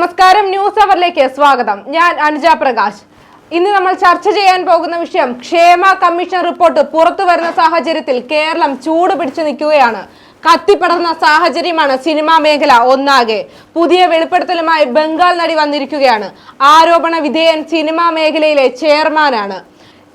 നമസ്കാരം ന്യൂസ് അവറിലേക്ക് സ്വാഗതം. ഞാൻ അനുജ പ്രകാശ്. ഇന്ന് നമ്മൾ ചർച്ച ചെയ്യാൻ പോകുന്ന വിഷയം ക്ഷേമ കമ്മീഷൻ റിപ്പോർട്ട് പുറത്തു വരുന്ന സാഹചര്യത്തിൽ കേരളം ചൂട് പിടിച്ചു നിൽക്കുകയാണ്. കത്തിപ്പടർന്ന സാഹചര്യമാണ് സിനിമാ മേഖല ഒന്നാകെ. പുതിയ വെളിപ്പെടുത്തലുമായി ബംഗാൾ നടി വന്നിരിക്കുകയാണ്. ആരോപണ വിധേയൻ സിനിമാ മേഖലയിലെ ചെയർമാനാണ്.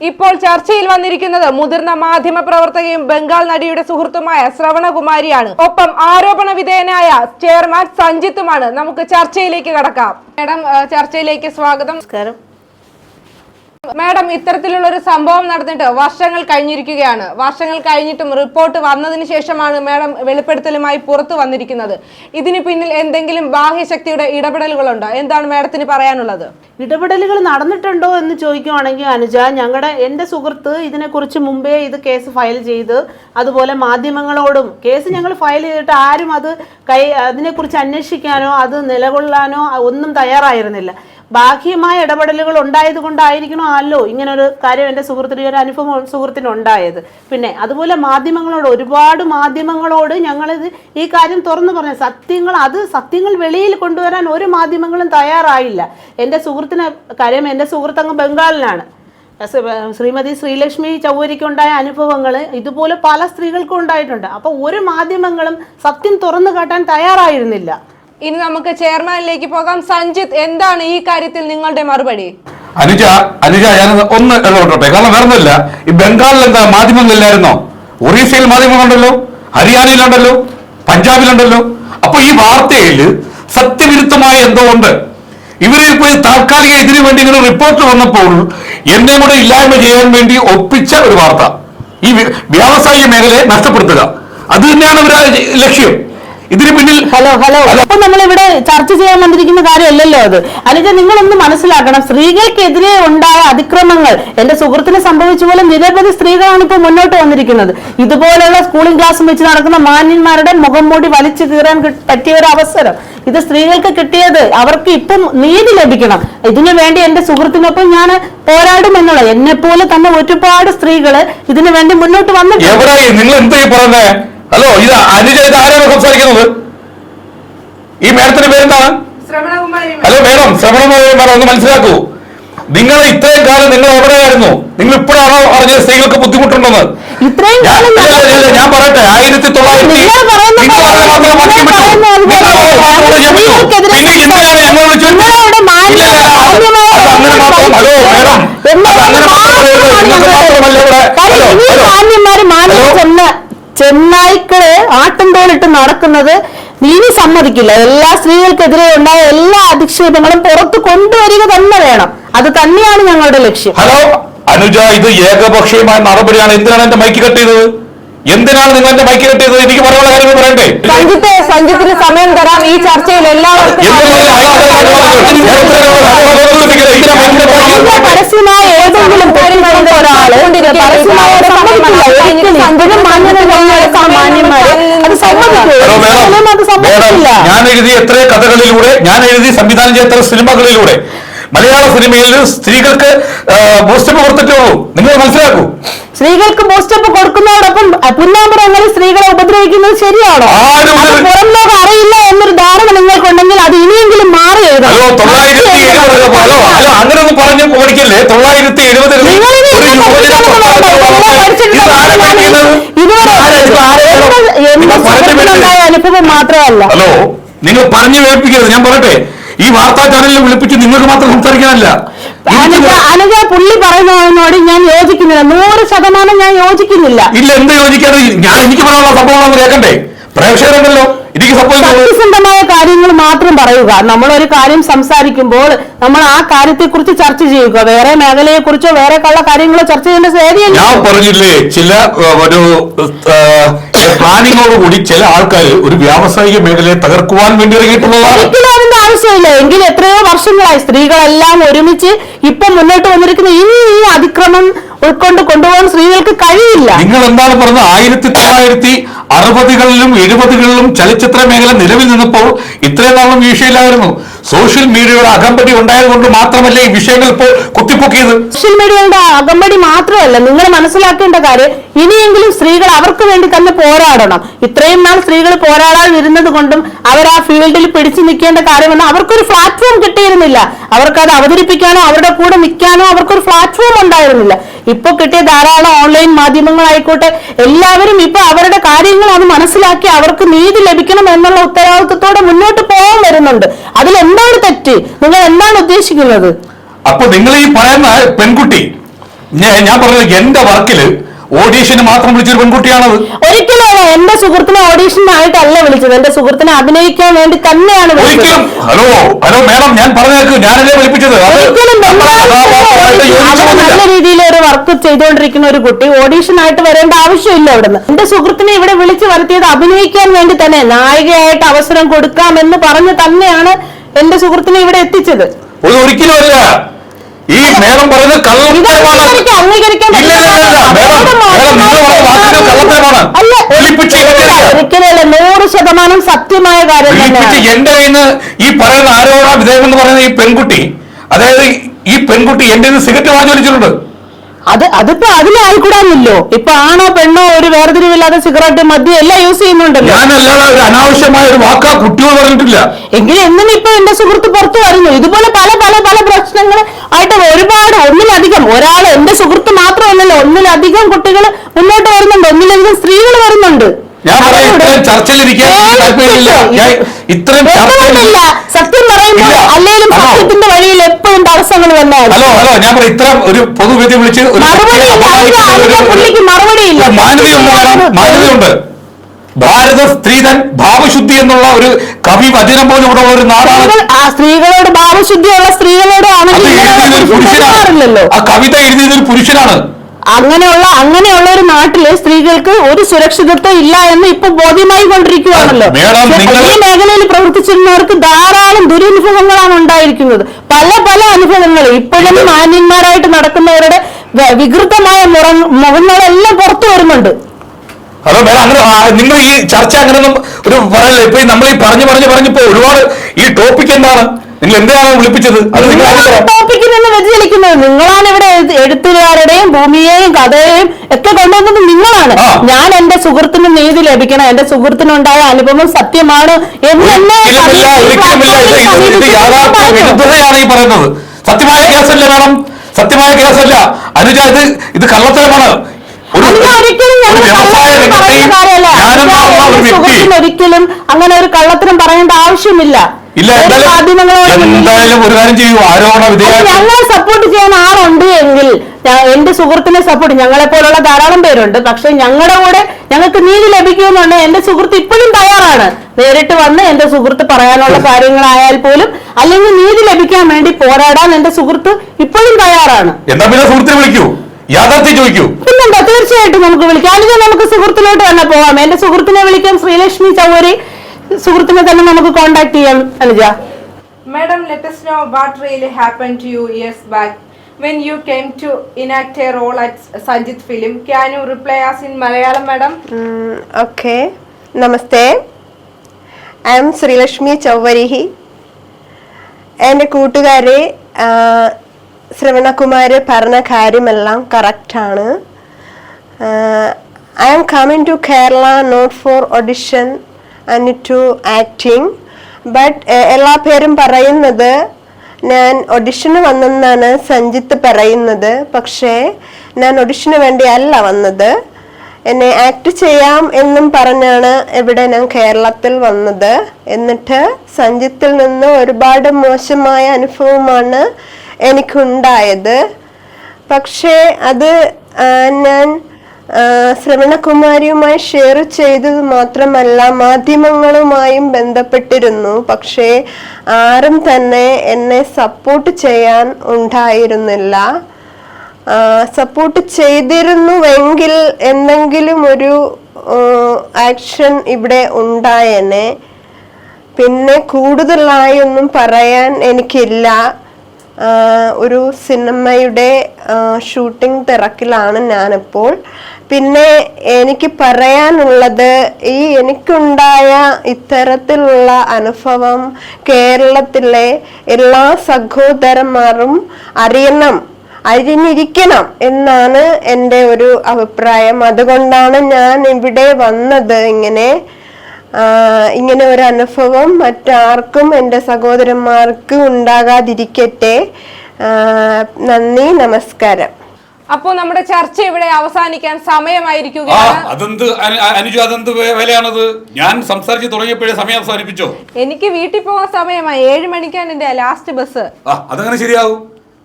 ഇപ്പോൾ ചർച്ചയിൽ വന്നിരിക്കുന്നത് മുതിർന്ന മാധ്യമ പ്രവർത്തകയും ബംഗാൾ നടിയുടെ സുഹൃത്തുമായ ശ്രവണകുമാരിയാണ്. ഒപ്പം ആരോപണ വിധേയനായ ചെയർമാൻ സഞ്ജിത്തുമാണ് നമുക്ക് ചർച്ചയിലേക്ക് കടക്കാം. മാഡം ചർച്ചയിലേക്ക് സ്വാഗതം. നമസ്കാരം. മാഡം ഇത്തരത്തിലുള്ള ഒരു സംഭവം നടന്നിട്ട് വർഷങ്ങൾ കഴിഞ്ഞിരിക്കുകയാണ്. വർഷങ്ങൾ കഴിഞ്ഞിട്ടും റിപ്പോർട്ട് വന്നതിന് ശേഷമാണ് മാഡം വെളിപ്പെടുത്തലുമായി പുറത്തു വന്നിരിക്കുന്നത്. ഇതിന് പിന്നിൽ എന്തെങ്കിലും ബാഹ്യശക്തിയുടെ ഇടപെടലുകളുണ്ടോ? എന്താണ് മാഡത്തിന് പറയാനുള്ളത്? ഇടപെടലുകൾ നടന്നിട്ടുണ്ടോ എന്ന് ചോദിക്കുവാണെങ്കിൽ അനുജ ഞങ്ങളുടെ എന്റെ സുഹൃത്ത് ഇതിനെക്കുറിച്ച് മുമ്പേ ഇത് കേസ് ഫയൽ ചെയ്ത് അതുപോലെ മാധ്യമങ്ങളോടും കേസ് ഞങ്ങൾ ഫയൽ ചെയ്തിട്ട് ആരും അത് കൈ അതിനെക്കുറിച്ച് അന്വേഷിക്കാനോ അത് നിലകൊള്ളാനോ ഒന്നും തയ്യാറായിരുന്നില്ല. ബാഹ്യമായ ഇടപെടലുകൾ ഉണ്ടായത് കൊണ്ടായിരിക്കണം അല്ലോ ഇങ്ങനെ ഒരു കാര്യം എന്റെ സുഹൃത്തിന് ഒരു അനുഭവം സുഹൃത്തിന് ഉണ്ടായത് പിന്നെ അതുപോലെ മാധ്യമങ്ങളോട് ഒരുപാട് മാധ്യമങ്ങളോട് ഞങ്ങളിത് ഈ കാര്യം തുറന്നു പറഞ്ഞു. സത്യങ്ങൾ അത് സത്യങ്ങൾ വെളിയിൽ കൊണ്ടുവരാൻ ഒരു മാധ്യമങ്ങളും തയ്യാറായില്ല. എന്റെ സുഹൃത്തിന് കാര്യം എന്റെ സുഹൃത്ത് അങ്ങ് ബംഗാളിലാണ്. ശ്രീ- ശ്രീമതി ശ്രീലക്ഷ്മി ചൗവരിക്കുണ്ടായ അനുഭവങ്ങൾ ഇതുപോലെ പല സ്ത്രീകൾക്കും ഉണ്ടായിട്ടുണ്ട്. അപ്പോൾ ഒരു മാധ്യമങ്ങളും സത്യം തുറന്നു കാട്ടാൻ തയ്യാറായിരുന്നില്ല. ഇനി നമുക്ക് ചെയർമാനിലേക്ക് പോകാം. സഞ്ജിത്ത് എന്താണ് ഈ കാര്യത്തിൽ നിങ്ങളുടെ മറുപടി? അനുജ അനുജ ഞാൻ ഒന്ന് ഇടപെട്ടോട്ടെ കാരണം വേറൊന്നുമില്ല ഈ ബംഗാളിൽ എന്താ മാധ്യമങ്ങളില്ലായിരുന്നോ ഒറീസയിൽ മാധ്യമങ്ങളുണ്ടല്ലോ ഹരിയാനയിലുണ്ടല്ലോ പഞ്ചാബിലുണ്ടല്ലോ. അപ്പൊ ഈ വാർത്തയിൽ സത്യവിരുദ്ധമായ എന്തോ ഉണ്ട്. ഇവരെ പോയി താൽക്കാലിക ഇതിനു വേണ്ടി ഇങ്ങനെ റിപ്പോർട്ട് വന്നപ്പോൾ എന്നെ കൂടെ ഇല്ലായ്മ ചെയ്യാൻ വേണ്ടി ഒപ്പിച്ച ഒരു വാർത്ത. ഈ വ്യാവസായിക മേഖലയെ നഷ്ടപ്പെടുത്തുക. അത് തന്നെയാണ് ഇവരുടെ ലക്ഷ്യം. ഇതിന് പിന്നിൽ ഹലോ ഹലോ. അപ്പൊ നമ്മൾ ഇവിടെ ചർച്ച ചെയ്യാൻ വന്നിരിക്കുന്ന കാര്യമല്ലല്ലോ അത്. അനുജ നിങ്ങളൊന്ന് മനസ്സിലാക്കണം. സ്ത്രീകൾക്കെതിരെ ഉണ്ടായ അതിക്രമങ്ങൾ. എന്റെ സുഹൃത്തിന് സംഭവിച്ച പോലെ നിരവധി സ്ത്രീകളാണ് ഇപ്പൊ മുന്നോട്ട് വന്നിരിക്കുന്നത്. ഇതുപോലെയുള്ള സ്കൂളിംഗ് ക്ലാസ് വെച്ച് നടക്കുന്ന മാന്യന്മാരുടെ മുഖം മൂടി വലിച്ചു കീറാൻ പറ്റിയ ഒരു അവസരം. ഇത് സ്ത്രീകൾക്ക് കിട്ടിയത് അവർക്ക് ഇപ്പം നീതി ലഭിക്കണം. ഇതിനു വേണ്ടി എന്റെ സുഹൃത്തിനൊപ്പം ഞാൻ പോരാടും എന്നുള്ള എന്നെ പോലെ തന്നെ ഒരുപാട് സ്ത്രീകൾ ഇതിനു വേണ്ടി മുന്നോട്ട് വന്നിട്ടുണ്ട്. ഹലോ ഇത് അനുജ ഇത് ആരാണ് സംസാരിക്കുന്നത് ഈ മേഡത്തിന്റെ പേരെന്താണ് ഹലോ മേഡം പറ ഒന്ന് മനസ്സിലാക്കൂ നിങ്ങൾ ഇത്രയും കാലം നിങ്ങൾ എവിടെയായിരുന്നു നിങ്ങൾ ഇപ്പോഴാണോ അറിഞ്ഞത് സ്ത്രീകൾക്ക് ബുദ്ധിമുട്ടുണ്ടെന്ന് ഞാൻ പറയട്ടെ ആയിരത്തി തൊള്ളായിരത്തി ഹലോ മേഡം ഹലോ ഹലോ ചെന്നായ്ക്കൾ ആട്ടുംതോളിട്ട് നടക്കുന്നത് നീതി സമ്മതിക്കില്ല എല്ലാ സ്ത്രീകൾക്കെതിരെ ഉണ്ടായ എല്ലാ അധിക്ഷേപങ്ങളും പുറത്തു കൊണ്ടുവരിക തന്നെ വേണം അത് തന്നെയാണ് ഞങ്ങളുടെ ലക്ഷ്യം ഹലോ അനുജ ഇത് ഏകപക്ഷീയമായ നടപടിയാണ് എന്തിനാണ് എന്റെ മൈക്ക് കട്ടിയത് എന്തിനാണ് നിങ്ങൾ എന്റെ മൈക്ക് കെട്ടിയത് എനിക്ക് പറയാനുള്ള കാര്യങ്ങൾ പറയണ്ടേ സഞ്ജിത്ത് സഞ്ജിത്തിന് സമയം തരാം ഈ ചർച്ചയിൽ എല്ലാവർക്കും? പരസ്യമായ ഏതെങ്കിലും പരസ്യമായ സമ്മതിക്കില്ല ഒരിക്കലും ഇതിനും മാന്യത കഴിഞ്ഞ മാന്യന്മാര് അത് സമ്മതിക്കില്ല ഹലോ ഒരിക്കലും അത് മേഡം സമ്മതിക്കില്ല മേഡം ഞാൻ എഴുതി എത്ര കഥകളിലൂടെ ഞാൻ എഴുതി സംവിധാനം ചെയ്ത എത്ര സിനിമകളിലൂടെ മലയാള സിനിമയിൽ സ്ത്രീകൾക്ക് ബൂസ്റ്റപ്പ് കൊടുത്തിട്ടേ ഉള്ളൂ. നിങ്ങൾ മനസ്സിലാക്കൂ. സ്ത്രീകൾക്ക് ബൂസ്റ്റപ്പ് കൊടുക്കുന്നതോടൊപ്പം പുന്നാമ്പുറങ്ങളിൽ സ്ത്രീകളെ ഉപദ്രവിക്കുന്നത് ശരിയാണോ? പുറം ലോകം അറിയില്ല എന്നൊരു ധാരണ നിങ്ങൾക്കുണ്ടെങ്കിൽ അത് ഇനിയെങ്കിലും മാറി ഹലോ തൊള്ളായിരത്തി എഴുപത് ഹലോ ഹലോ അങ്ങനെ ഒന്ന് പറഞ്ഞു പഠിക്കല്ലേ? തൊള്ളായിരത്തി എഴുപതിൽ അനുഭവം മാത്രമല്ല. ഹലോ നിങ്ങൾ പറഞ്ഞു കേൾപ്പിക്കരുത് ഞാൻ പറയട്ടെ. ഈ വാർത്താ ചാനലിൽ വിളിപ്പിച്ച് നിങ്ങൾക്ക് മാത്രം സംസാരിക്കാനല്ല. അനുജ പുള്ളി പറയുന്നതിനോട് ഞാൻ യോജിക്കുന്നില്ല. നൂറ് ശതമാനം ഞാൻ യോജിക്കുന്നില്ല. ഇല്ല എന്ത് യോജിക്കാതെ ഞാൻ എനിക്ക് പറയാനുള്ള സംഭവം കേൾക്കണ്ടേ? പ്രേക്ഷകരുണ്ടല്ലോ. എനിക്ക് സത്യസന്ധമായ കാര്യങ്ങൾ മാത്രം പറയുക. നമ്മൾ ഒരു കാര്യം സംസാരിക്കുമ്പോൾ നമ്മൾ ആ കാര്യത്തെ കുറിച്ച് ചർച്ച ചെയ്യുക. വേറെ മേഖലയെ കുറിച്ചോ വേറെ കള്ള കാര്യങ്ങളോ ചർച്ച ചെയ്യേണ്ട ശരിയല്ല ഞാൻ പറഞ്ഞില്ലേ ചില ഒരു പ്ലാനിങ്ങോട് കൂടി ചില ആൾക്കാർ ഒരു വ്യാവസായിക മേഖലയെ തകർക്കുവാൻ വേണ്ടി ഇറങ്ങിയിട്ടുള്ളതാണ്. ആവശ്യമില്ല. എങ്കിൽ എത്രയോ വർഷങ്ങളായി സ്ത്രീകളെല്ലാം ഒരുമിച്ച് ഇപ്പൊ മുന്നോട്ട് വന്നിരിക്കുന്ന ഇനി ഈ അതിക്രമം ഉൾക്കൊണ്ട് കൊണ്ടുപോകാൻ സ്ത്രീകൾക്ക് കഴിയില്ല. നിങ്ങൾ എന്താണ് പറഞ്ഞത്? ആയിരത്തി തൊള്ളായിരത്തി അറുപതുകളിലും എഴുപതുകളിലും ചലച്ചിത്ര മേഖല നിലവിൽ നിന്നപ്പോൾ ഇത്രയും നാളും വീഴ്ചയില്ലായിരുന്നു. സോഷ്യൽ മീഡിയയുടെ അകമ്പടി ഉണ്ടായതുകൊണ്ട് മാത്രമല്ല ഈ വിഷയങ്ങൾ ഇപ്പോൾ കുത്തിപ്പൊക്കിയത്? സോഷ്യൽ മീഡിയയുടെ അകമ്പടി മാത്രമല്ല നിങ്ങൾ മനസ്സിലാക്കേണ്ട കാര്യം ഇനിയെങ്കിലും സ്ത്രീകൾ അവർക്ക് വേണ്ടി തന്നെ പോരാടണം. ഇത്രയും നാൾ സ്ത്രീകൾ പോരാടാതിരുന്നത് കൊണ്ടും അവർ ആ ഫീൽഡിൽ പിടിച്ചു നിൽക്കേണ്ട കാര്യമെന്ന് അവർക്കൊരു പ്ലാറ്റ്ഫോം കിട്ടിയിരുന്നില്ല. അവർക്കത് അവതരിപ്പിക്കാനോ അവരുടെ കൂടെ നിൽക്കാനോ അവർക്കൊരു പ്ലാറ്റ്ഫോം ഉണ്ടായിരുന്നില്ല. ഇപ്പൊ കിട്ടിയ ധാരാളം ഓൺലൈൻ മാധ്യമങ്ങളായിക്കോട്ടെ എല്ലാവരും ഇപ്പൊ അവരുടെ കാര്യങ്ങൾ അത് മനസ്സിലാക്കി അവർക്ക് നീതി ലഭിക്കണം എന്നുള്ള ഉത്തരവാദിത്വത്തോടെ മുന്നോട്ട് പോകാൻ വരുന്നുണ്ട് അതിൽ എന്താണ് തെറ്റ് നിങ്ങൾ എന്താണ് ഉദ്ദേശിക്കുന്നത്? അപ്പൊ നിങ്ങൾ ഈ പറയുന്ന പെൺകുട്ടി ഞാൻ പറഞ്ഞത് എന്റെ വർക്കിൽ ഓഡീഷന് മാത്രം വിളിച്ചൊരു പെൺകുട്ടിയാണത്. ഒരിക്കലും എന്റെ സുഹൃത്തിനെ ഓഡീഷനായിട്ടല്ല വിളിച്ചത്. എന്റെ സുഹൃത്തിനെ അഭിനയിക്കാൻ വേണ്ടി തന്നെയാണ് ഒരിക്കലും ഹലോ ഹലോ മേഡം ഞാൻ പറഞ്ഞേക്ക് ഞാനല്ലേ വിളിപ്പിച്ചത്. നല്ല രീതിയിൽ ഒരു വർക്ക് ചെയ്തുകൊണ്ടിരിക്കുന്ന ഒരു കുട്ടി ഓഡീഷനായിട്ട് വരേണ്ട ആവശ്യമില്ല അവിടുന്ന്. എന്റെ സുഹൃത്തിനെ ഇവിടെ വിളിച്ചു വരുത്തിയത് അഭിനയിക്കാൻ വേണ്ടി തന്നെ. നായികയായിട്ട് അവസരം കൊടുക്കാമെന്ന് പറഞ്ഞ് തന്നെയാണ് എന്റെ സുഹൃത്തിനെ ഇവിടെ എത്തിച്ചത്. ഒരു ഒരിക്കലും ഈ മേളം പറയുന്നത്. ഒരിക്കലല്ല നൂറ് ശതമാനം സത്യമായ കാര്യം എന്റെ കയ്യിൽ നിന്ന് ഈ പറയുന്ന ആരോപണ വിധേയം എന്ന് പറയുന്ന ഈ പെൺകുട്ടി അതായത് ഈ പെൺകുട്ടി എന്റെ സിഗരറ്റ് വാങ്ങി വലിച്ചിട്ടുണ്ട്. അത് അതിപ്പോ അതിലായിക്കൂടാന്നില്ലോ ഇപ്പൊ ആണോ പെണ്ണോ ഒരു വേർതിരിവില്ലാതെ സിഗരറ്റ് മദ്യം എല്ലാം യൂസ് ചെയ്യുന്നുണ്ടല്ലോ. ഞാനല്ലാതെ ഒരു അനാവശ്യമായ ഒരു വാക്കാ കുട്ടികൾ പറഞ്ഞിട്ടില്ല. എങ്കിലും എന്നും ഇപ്പൊ എന്റെ സുഹൃത്ത് പുറത്തു വരുന്നു. ഇതുപോലെ പല പല പല പ്രശ്നങ്ങൾ ആയിട്ട് ഒരുപാട് ഒന്നിലധികം ഒരാൾ എന്റെ സുഹൃത്ത് മാത്രമല്ലല്ലോ ഒന്നിലധികം കുട്ടികൾ മുന്നോട്ട് വരുന്നുണ്ട്. ഒന്നിലധികം സ്ത്രീകൾ വരുന്നുണ്ട്. ഞാൻ പറയാം ഇത്രയും ചർച്ചയിലിരിക്കാൻ താല്പര്യമില്ല. ഞാൻ ഇത്രയും? ചർച്ചയിൽ ഹലോ ഹലോ ഞാൻ പറയാം ഇത്ര ഒരു പൊതുവേദി വിളിച്ച് മാന്യതയുണ്ട് ഭാരത സ്ത്രീധൻ ഭാവശുദ്ധി എന്നുള്ള ഒരു കവി വചനം പോലും ഇവിടെ ഒരു നാടാണ്. ആ സ്ത്രീകളോട് ഭാവശുദ്ധിയുള്ള സ്ത്രീകളോട് അത് ആണെങ്കിൽ എഴുതിയത് ഒരു പുരുഷനാണ്. പെരുമാറില്ലല്ലോ ആ കവിത എഴുതിയത് ഒരു പുരുഷനാണ്. അങ്ങനെയുള്ള അങ്ങനെയുള്ള ഒരു നാട്ടിൽ സ്ത്രീകൾക്ക് ഒരു സുരക്ഷിതത്വം ഇല്ല എന്ന് ഇപ്പൊ ബോധ്യമായി കൊണ്ടിരിക്കുകയാണല്ലോ ഈ മേഖലയിൽ പ്രവർത്തിച്ചിരുന്നവർക്ക് ധാരാളം ദുരനുഭവങ്ങളാണ് ഉണ്ടായിരിക്കുന്നത്. പല പല അനുഭവങ്ങൾ. ഇപ്പോഴും മാന്യന്മാരായിട്ട് നടക്കുന്നവരുടെ വികൃതമായ മുറ മുഖങ്ങളെല്ലാം പുറത്തു വരുന്നുണ്ട്. ഹലോ മേഡം അങ്ങനെ നിങ്ങൾ ഈ ചർച്ച അങ്ങനെയൊന്നും ഒരു പറയല്ല? ഇപ്പൊ നമ്മൾ ഈ പറഞ്ഞു പറഞ്ഞു പറഞ്ഞപ്പോ ഒരുപാട് ഈ ടോപ്പിക് എന്താണ്? നിങ്ങൾ എന്തിനാണ് വിളിപ്പിച്ചത്? അത് നിങ്ങൾ വ്യതിചലിക്കുന്നത്. നിങ്ങളാണ് ഇവിടെ എഴുത്ത് എഴുത്തുകാരുടെയും ഭൂമിയെയും കഥയെയും ഒക്കെ കൊണ്ടുവന്നത് നിങ്ങളാണ്. ഞാൻ എന്റെ സുഹൃത്തിന് നീതി ലഭിക്കണം. എന്റെ സുഹൃത്തിനുണ്ടായ അനുഭവം സത്യമാണ് എന്ന് തന്നെ ഈ പറയുന്നത്. സത്യമായ കേസല്ല മാഡം. സത്യമായ കേസല്ല. അനുജ ഇത് ഇത് കള്ളത്തരമാണ്. ഒരിക്കലും അങ്ങനെ ഒരു കള്ളത്തരം പറയേണ്ട ആവശ്യമില്ല. ഇല്ല എന്തായാലും ഒരു കാര്യം ചെയ്യൂ. ആരോപണ ഞങ്ങളെ സപ്പോർട്ട് ചെയ്യാൻ ആളുണ്ട് എങ്കിൽ എന്റെ സുഹൃത്തിനെ സപ്പോർട്ട് ഞങ്ങളെ പോലുള്ള ധാരാളം പേരുണ്ട്. പക്ഷെ ഞങ്ങളുടെ കൂടെ ഞങ്ങൾക്ക് നീതി ലഭിക്കുമെന്നുണ്ട് എന്റെ സുഹൃത്ത് ഇപ്പോഴും തയ്യാറാണ് നേരിട്ട് വന്ന് എന്റെ സുഹൃത്ത് പറയാനുള്ള കാര്യങ്ങളായാൽ പോലും അല്ലെങ്കിൽ നീതി ലഭിക്കാൻ വേണ്ടി പോരാടാൻ എന്റെ സുഹൃത്ത് ഇപ്പോഴും തയ്യാറാണ്. എന്നാ പിന്നെ സുഹൃത്തിനെ വിളിക്കൂ. യാഥാർത്ഥ്യം ചോദിക്കൂ. പിന്നെന്താ? തീർച്ചയായിട്ടും നമുക്ക് വിളിക്കാം. അല്ലെങ്കിൽ നമുക്ക് സുഹൃത്തിലോട്ട് തന്നെ പോവാം എന്റെ സുഹൃത്തിനെ വിളിക്കാം ശ്രീലക്ഷ്മി ചൗരി സുഹൃത്തിനെ തന്നെ നമുക്ക് കോണ്ടാക്ട് ചെയ്യാം Anuja. Madam let us know what really happened to you years back when you came to enact a role at Sanjit film. Can you reply us in Malayalam, madam? Okay namaste I'm Sreelakshmi ചൗവരിഹി എന്റെ കൂട്ടുകാരെ ആ, ശ്രവണകുമാര് പറഞ്ഞ കാര്യമെല്ലാം കറക്റ്റാണ് I am coming to Kerala not for audition and to acting but എല്ലാ പേരും പറയുന്നത് ഞാൻ ഒഡിഷന് വന്നെന്നാണ് സഞ്ജിത്ത് പറയുന്നത്. പക്ഷേ ഞാൻ ഒഡിഷന് വേണ്ടി അല്ല വന്നത്. എന്നെ ആക്ട് ചെയ്യാം എന്നും പറഞ്ഞാണ് ഇവിടെ ഞാൻ കേരളത്തിൽ വന്നത്. എന്നിട്ട് സഞ്ജിത്തിൽ നിന്ന് ഒരുപാട് മോശമായ അനുഭവമാണ് എനിക്കുണ്ടായത്. പക്ഷേ അത് ഞാൻ ശ്രവണകുമാരിയുമായി ഷെയർ ചെയ്തത് മാത്രമല്ല മാധ്യമങ്ങളുമായും ബന്ധപ്പെട്ടിരുന്നു. പക്ഷേ ആരും തന്നെ എന്നെ സപ്പോർട്ട് ചെയ്യാൻ ഉണ്ടായിരുന്നില്ല. സപ്പോർട്ട് ചെയ്തിരുന്നുവെങ്കിൽ എന്തെങ്കിലും ഒരു ആക്ഷൻ ഇവിടെ ഉണ്ടായേനെ. പിന്നെ കൂടുതലായി ഒന്നും പറയാൻ എനിക്കില്ല. ഒരു സിനിമയുടെ ഷൂട്ടിംഗ് തിരക്കിലാണ് ഞാനിപ്പോൾ. പിന്നെ എനിക്ക് പറയാനുള്ളത് ഈ എനിക്കുണ്ടായ ഇത്തരത്തിലുള്ള അനുഭവം കേരളത്തിലെ എല്ലാ സഹോദരന്മാരും അറിയണം അറിഞ്ഞിരിക്കണം എന്നാണ് എന്റെ ഒരു അഭിപ്രായം. അതുകൊണ്ടാണ് ഞാൻ ഇവിടെ വന്നത് ഇങ്ങനെ ഇങ്ങനെ ഒരു അനുഭവം. മറ്റാർക്കും എന്റെ സഹോദരന്മാർക്ക് ഉണ്ടാകാതിരിക്കട്ടെ. നന്ദി നമസ്കാരം. അപ്പോൾ നമ്മുടെ ചർച്ച ഇവിടെ അവസാനിക്കാൻ സമയമായിരിക്കുകയാണ്. അതെന്ത് അനുജു അതെന്ത് വിലയാണത്? ഞാൻ സംസാരിച്ച് തുടങ്ങിയപ്പോഴേ സമയം അവസാനിപ്പിച്ചോ? എനിക്ക് വീട്ടിൽ പോകാൻ സമയമായി. ഏഴ് മണിക്കാണ് എന്റെ ലാസ്റ്റ് ബസ് അതങ്ങനെ ശരിയാവും.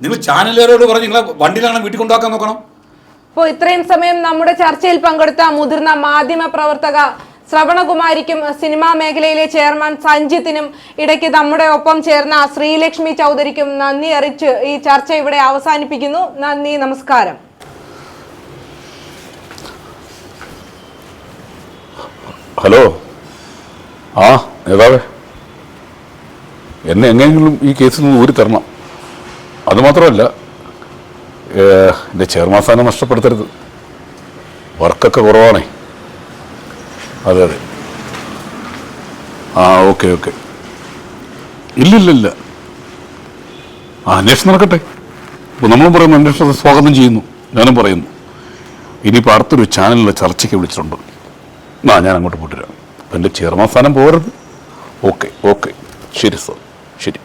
നിങ്ങൾ ചാനലുകാരോട് പറഞ്ഞ് നിങ്ങളെ വണ്ടിയിലാണ് വീട്ടിൽ കൊണ്ടാക്കാൻ നോക്കണം? അപ്പോൾ ഇത്രയും സമയം നമ്മുടെ ചർച്ചയിൽ പങ്കെടുത്ത മുതിർന്ന മാധ്യമ പ്രവർത്തക ശ്രവണകുമാരിക്കും സിനിമാ മേഖലയിലെ ചെയർമാൻ സഞ്ജിത്തിനും ഇടയ്ക്ക് നമ്മുടെ ഒപ്പം ചേർന്ന ശ്രീലക്ഷ്മി ചൗധരിക്കും നന്ദി അറിയിച്ച് ഈ ചർച്ച ഇവിടെ അവസാനിപ്പിക്കുന്നു. നന്ദി നമസ്കാരം. ഹലോ. ആ നേതാവേ. എന്നെ എങ്ങനെയെങ്കിലും ഈ കേസിൽ നിന്ന് ഊരി തരണം. അതുമാത്രമല്ല എന്റെ ചെയർമാൻ സ്ഥാനം നഷ്ടപ്പെടുത്തരുത്. വർക്കൊക്കെ കുറവാണേ. അതെ അതെ. ആ ഓക്കെ ഓക്കെ. ഇല്ലില്ലില്ല. ആ അന്വേഷണം നടക്കട്ടെ. ഇപ്പോൾ നമ്മളും പറയുന്നു അന്വേഷണത്തെ സ്വാഗതം ചെയ്യുന്നു. ഞാനും പറയുന്നു. ഇനിയിപ്പോൾ അടുത്തൊരു ചാനലിലെ ചർച്ചയ്ക്ക് വിളിച്ചിട്ടുണ്ട്. ആ ഞാൻ അങ്ങോട്ട് പോയിട്ട് അപ്പം എന്റെ ചെയർമാൻ സ്ഥാനം പോകരുത്. Okay okay. ശരി സർ. ശരി.